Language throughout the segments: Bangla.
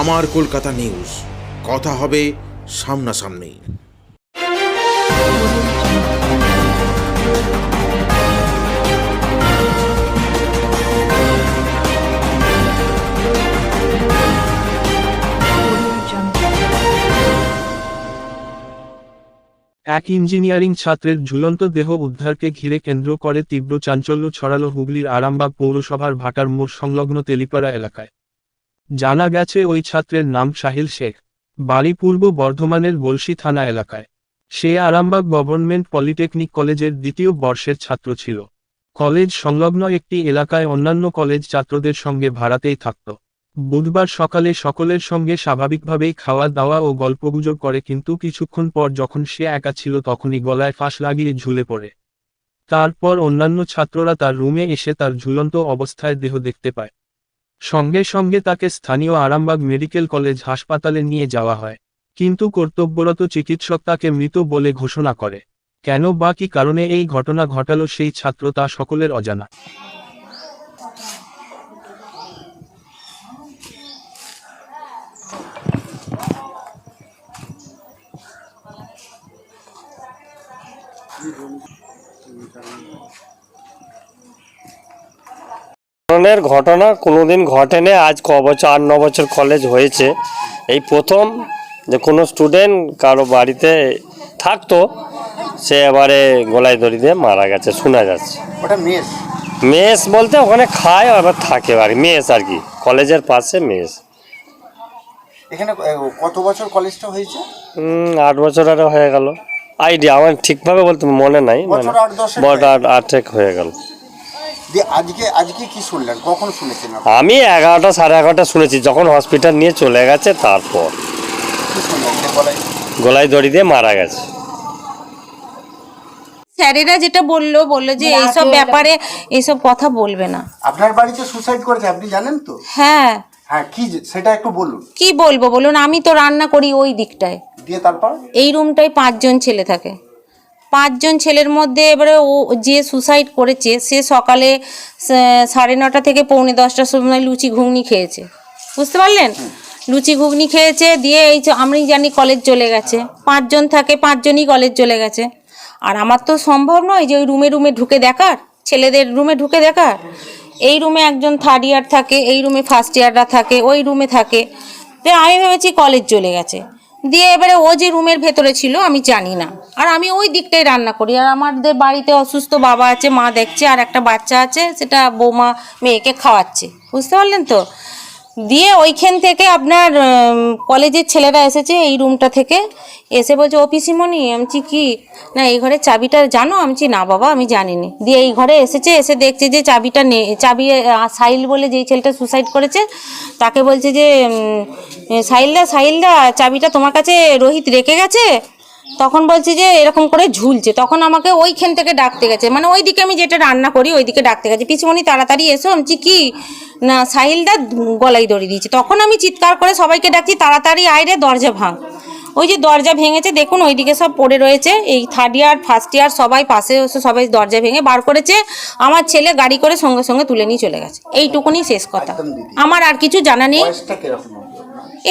আমার কলকাতা নিউজ। কথা হবে সামনাসামনি। এক ইঞ্জিনিয়ারিং ছাত্রের ঝুলন্ত দেহ উদ্ধারকে ঘিরে কেন্দ্র করে তীব্র চাঞ্চল্য ছড়ালো হুগলির আরামবাগ পৌরসভার ভাটার মোড় সংলগ্ন তেলিপাড়া এলাকায়। জানা গেছে ওই ছাত্রের নাম সাহিল শেখ, বাড়ি পূর্ব বর্ধমানের বলশি থানা এলাকায়। সে আরামবাগ গভর্নমেন্ট পলিটেকনিক কলেজের দ্বিতীয় বর্ষের ছাত্র ছিল। কলেজ সংলগ্ন একটি এলাকায় অন্যান্য কলেজ ছাত্রদের সঙ্গে ভাড়াতেই থাকত। বুধবার সকালে সকলের সঙ্গে স্বাভাবিকভাবেই খাওয়া দাওয়া ও গল্পগুজব করে কিন্তু কিছুক্ষণ পর যখন সে একা ছিল তখনই গলায় ফাঁস লাগিয়ে ঝুলে পড়ে। তারপর অন্যান্য ছাত্ররা তার রুমে এসে তার ঝুলন্ত অবস্থায় দেহ দেখতে পায়। সঙ্গে সঙ্গে তাকে স্থানীয় আরামবাগ মেডিকেল কলেজ হাসপাতালে নিয়ে যাওয়া হয়। কিন্তু কর্তব্যরত চিকিৎসক তাকে মৃত বলে ঘোষণা করে। কেন বা কি কারণে এই ঘটনা ঘটালো সেই ছাত্র তা সকলের অজানা। ধরনের ঘটনা কোনোদিন ঘটেনি। আজ ক বছর আট ন বছর কলেজ হয়েছে। এই প্রথম যে কোনো স্টুডেন্ট কারও বাড়িতে থাকতো সে এবারে গলায় দড়ি দিয়ে মারা গেছে শোনা যাচ্ছে। ওটা মেস? মেস বলতে ওখানে খায় আবার থাকে বাড়ি। মেস আর কি। কলেজের পাশে মেস। এখানে কত বছর কলেজটা হয়েছে? উম, আট বছর আরে হয়ে গেল। আইডিয়া আমার ঠিকভাবে বলতে মনে নাই। মানে আট বট আট হয়ে গেল। দিয়ে আজকে আজকে কি শুনলেন? কখন শুনেছেন আমি এগারোটা সাড়ে এগারোটা শুনেছি যখন হসপিটাল নিয়ে চলে গেছে তারপর। কি শুনলেন? যে বলে গলায় দড়ি দিয়ে মারা গেছে। স্যারেরা যেটা বলল বলল যে এইসব ব্যাপারে এইসব কথা বলবে না। আপনার বাড়িতে সুসাইড করেছে আপনি জানেন তো? হ্যাঁ। হ্যাঁ কি যে- সেটা একটু বলুন। কি বলব বলুন আমি তো রান্না করি ওই দিকটায়। দিয়ে তারপর? এই রুমটায় পাঁচজন ছেলে থাকে। পাঁচজন ছেলের মধ্যে এবারে ও যে সুসাইড করেছে, সে সকালে সাড়ে নটা থেকে পৌনে দশটার সময় লুচি ঘুগনি খেয়েছে। বুঝতে পারলেন? লুচি ঘুগনি খেয়েছে, দিয়ে এই আমি জানি কলেজ চলে গেছে। পাঁচজন থাকে, পাঁচজনই কলেজ চলে গেছে। আর আমার তো সম্ভব নয় যে ওই রুমে রুমে ঢুকে দেখার, ছেলেদের রুমে ঢুকে দেখার। এই রুমে একজন থার্ড ইয়ার থাকে, এই রুমে ফার্স্ট ইয়াররা থাকে, ওই রুমে থাকে। তো আমি ভেবেছি কলেজ চলে গেছে। দিয়ে এবারে ও যে রুমের ভেতরে ছিল, আমি জানি না। আর আমি ওই দিকটাই রান্না করি। আর আমাদের বাড়িতে অসুস্থ বাবা আছে, মা দেখছে, আর একটা বাচ্চা আছে, সেটা বৌমা মেয়েকে খাওয়াচ্ছে। বুঝতে পারলেন তো? দিয়ে ওইখান থেকে আপনার কলেজের ছেলেরা এসেছে এই রুমটা থেকে। এসে বলছে, ও পিসিমণি, আমি কি? না, এই ঘরের চাবিটা জানো? আমি না বাবা, আমি জানিনি। দিয়ে এই ঘরে এসেছে, এসে দেখছে যে চাবিটা নে, চাবি সাহিল বলে যেই ছেলেটা সুসাইড করেছে, তাকে বলছে যে সাহিলদা সাহিলদা, চাবিটা তোমার কাছে রোহিত রেখে গেছে? তখন বলছে যে, এরকম করে ঝুলছে। তখন আমাকে ওইখান থেকে ডাকতে গেছে। মানে ওই দিকে আমি যেটা রান্না করি ওই দিকে ডাকতে গেছে। পিছুমণি তাড়াতাড়ি এসো। আমি কি? না সাহিলদা গলায় দড়ি দিয়েছে। তখন আমি চিৎকার করে সবাইকে ডাকছি তাড়াতাড়ি আয়রে দরজা ভাঙ। ওই যে দরজা ভেঙেছে দেখুন ওইদিকে সব পড়ে রয়েছে। এই থার্ড ইয়ার ফার্স্ট ইয়ার সবাই পাশে এসে সবাই দরজা ভেঙে বার করেছে। আমার ছেলে গাড়ি করে সঙ্গে সঙ্গে তুলে নিয়ে চলে গেছে। এইটুকুনি শেষ কথা। আমার আর কিছু জানা নেই।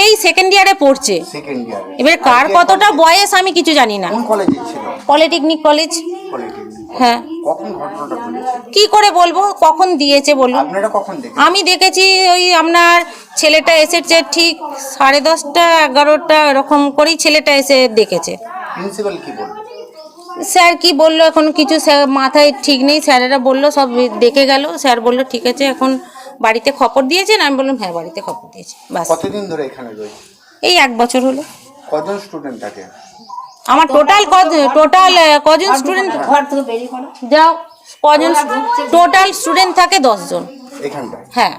এই সেকেন্ড ইয়ারে পড়ছে। এবার কার কতটা বয়স আমি কিছু জানি না। পলিটেকনিক কলেজ হ্যাঁ। কখন ঘটনাটা ঘটেছে? কি করে বলব? কখন দিয়েছে বলুন? আপনারা কখন দেখেন আমি দেখেছি ওই আপনার ছেলেটা এসেছে ঠিক সাড়ে দশটা এগারোটা এরকম করেই ছেলেটা এসে দেখেছে। প্রিন্সিপাল কি বলল? স্যার কি বলল? এখন কিছু স্যার মাথায় ঠিক নেই। স্যারেরা বলল সব দেখে গেল। স্যার বলল ঠিক আছে এখন বাড়িতে খবর দিয়েছেন? আমি বললাম হ্যাঁ বাড়িতে খবর দিয়েছি। বাস। কতদিন ধরে এখানে রয়েছে? এই এক বছর হলো। কজন স্টুডেন্ট থাকে আমার টোটাল টোটাল কজন স্টুডেন্ট যাও কজন টোটাল স্টুডেন্ট থাকে দশজন। হ্যাঁ।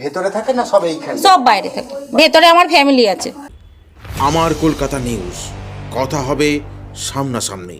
ভেতরে থাকে না সব এইখানে? সব বাইরে থাকে। ভেতরে আমার ফ্যামিলি আছে। আমার কলকাতা নিউজ কথা হবে সামনাসামনি